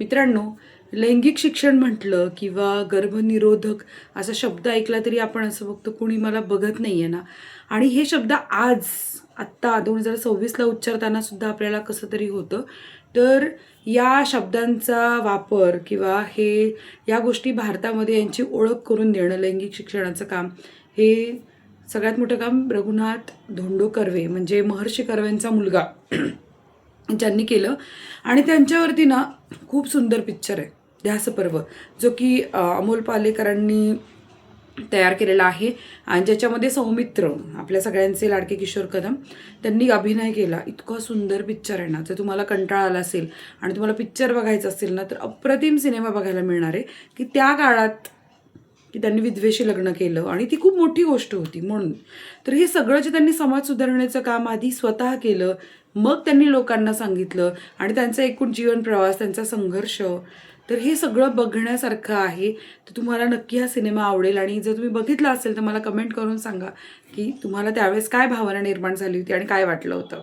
मित्रांनो लैंगिक शिक्षण म्हटलं किंवा गर्भनिरोधक असा शब्द ऐकला तरी आपण असं बघतो कुणी मला बघत नाही आहे ना. आणि हे शब्द आज आत्ता दोन हजार सव्वीसला उच्चारताना सुद्धा आपल्याला कसं तरी होतं. तर या शब्दांचा वापर किंवा हे या गोष्टी भारतामध्ये यांची ओळख करून देणं लैंगिक शिक्षणाचं काम हे सगळ्यात मोठं काम रघुनाथ धोंडो कर्वे म्हणजे महर्षी कर्वेंचा मुलगा. ज्यांनी केलं. आणि त्यांच्यावरती ना खूप सुंदर पिक्चर आहे. ध्यासपर्व जो की अमोल पालेकरांनी तयार केलेला आहे. आणि ज्याच्यामध्ये सौमित्र आपल्या सगळ्यांचे लाडके किशोर कदम त्यांनी अभिनय केला. इतका सुंदर पिक्चर आहे ना. जर तुम्हाला कंटाळा आला असेल आणि तुम्हाला पिक्चर बघायचा असेल ना तर अप्रतिम सिनेमा बघायला मिळणार आहे. की त्या काळात की त्यांनी विधवेशी लग्न केलं आणि ती खूप मोठी गोष्ट होती म्हणून. तर हे सगळं जे त्यांनी समाज सुधारण्याचं काम आधी स्वतः केलं मग त्यांनी लोकांना सांगितलं आणि त्यांचा एकूण जीवन प्रवास त्यांचा संघर्ष. तर हे सगळं बघण्यासारखं आहे. तर तुम्हाला नक्की हा सिनेमा आवडेल आणि जर तुम्ही बघितला असेल तर मला कमेंट करून सांगा की तुम्हाला त्यावेळेस काय भावना निर्माण झाली होती आणि काय वाटलं होतं.